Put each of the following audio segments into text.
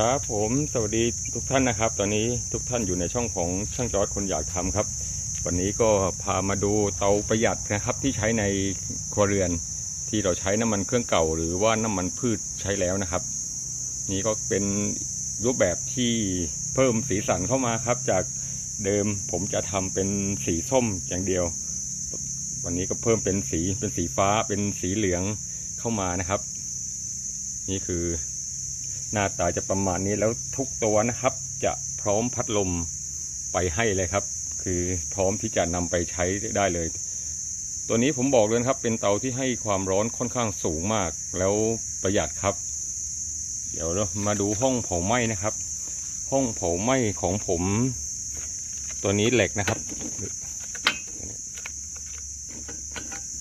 ครับผมสวัสดีทุกท่านนะครับ ตอนนี้ทุกท่านอยู่ในช่องของช่างจอร์ดคนอยากทำครับ วันนี้ก็พามาดูเตาประหยัดนะครับที่ใช้ในครัวเรือน ที่เราใช้น้ำมันเครื่องเก่า หรือว่าน้ำมันพืชใช้แล้วนะครับ นี่ก็เป็นรูปแบบที่เพิ่มสีสันเข้ามาครับ จากเดิมผมจะทำเป็นสีส้มอย่างเดียว วันนี้ก็เพิ่มเป็นสีเป็นสีฟ้าเป็นสีเหลืองเข้ามานะครับ นี่คือ หน้าตาจะประมาณนี้แล้วทุกตัวนะครับ จะพร้อมพัดลมไปให้เลยครับ คือพร้อมที่จะนำไปใช้ได้เลย ตัวนี้ผมบอกเลยครับ เป็นเตาที่ให้ความร้อนค่อนข้างสูงมาก แล้วประหยัดครับ เดี๋ยวเรามาดูห้องเผาไหม้นะครับ ห้องเผาไหม้ของผม ตัวนี้เหล็กนะครับ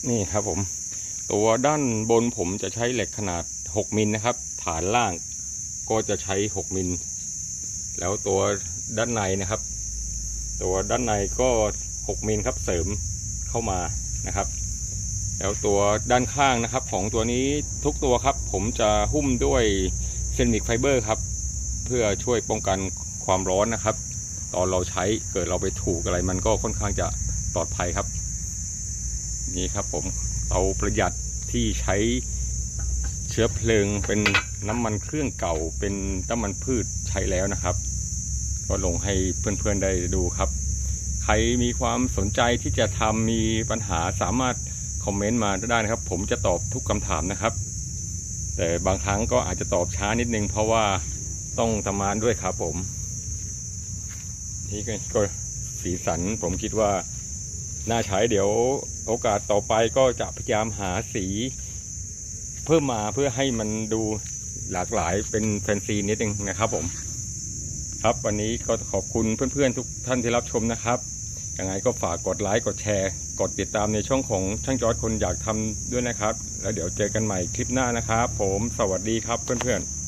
นี่ครับผม ตัวด้านบนผมจะใช้เหล็กขนาด 6มิลนะครับ ฐานล่าง ก็จะใช้ 6 มิล แล้วตัวด้านในนะครับ ตัวด้านในก็ 6 มิลครับเสริมเข้ามานะครับ แล้วตัวด้านข้างนะครับของตัวนี้ทุกตัวครับ ผมจะหุ้มด้วยเซรามิกไฟเบอร์ครับ เพื่อช่วยป้องกันความร้อนนะครับ ตอนเราใช้เกิดเราไปถูกอะไรมันก็ค่อนข้างจะปลอดภัยครับ นี่ครับผมเตาประหยัดที่ใช้ เชื้อเพลิงเป็นน้ำมันเครื่องเก่าเป็นน้ำมันพืชใช้แล้วนะครับ ก็ลงให้เพื่อนๆได้ดูครับ ใครมีความสนใจที่จะทำมีปัญหาสามารถคอมเมนต์มาได้นะครับ ผมจะตอบทุกคำถามนะครับ แต่บางครั้งก็อาจจะตอบช้านิดนึง เพราะว่าต้องทำงานด้วยครับผม นี่ก็ก็สีสันผมคิดว่าน่าใช้เดี๋ยวโอกาสต่อไปก็จะพยายามหาสี เพิ่มมาเพื่อให้มันดูหลากหลายเป็นแฟนซีนิดนึงนะครับผม ครับวันนี้ก็ขอบคุณเพื่อนๆ ทุกท่านที่รับชมนะครับยังไงก็ฝากกดไลค์กดแชร์ กดติดตามในช่องของช่างจอร์ดคนอยากทำด้วยนะครับ แล้วเดี๋ยวเจอกันใหม่คลิปหน้านะครับ ผมสวัสดีครับเพื่อนๆ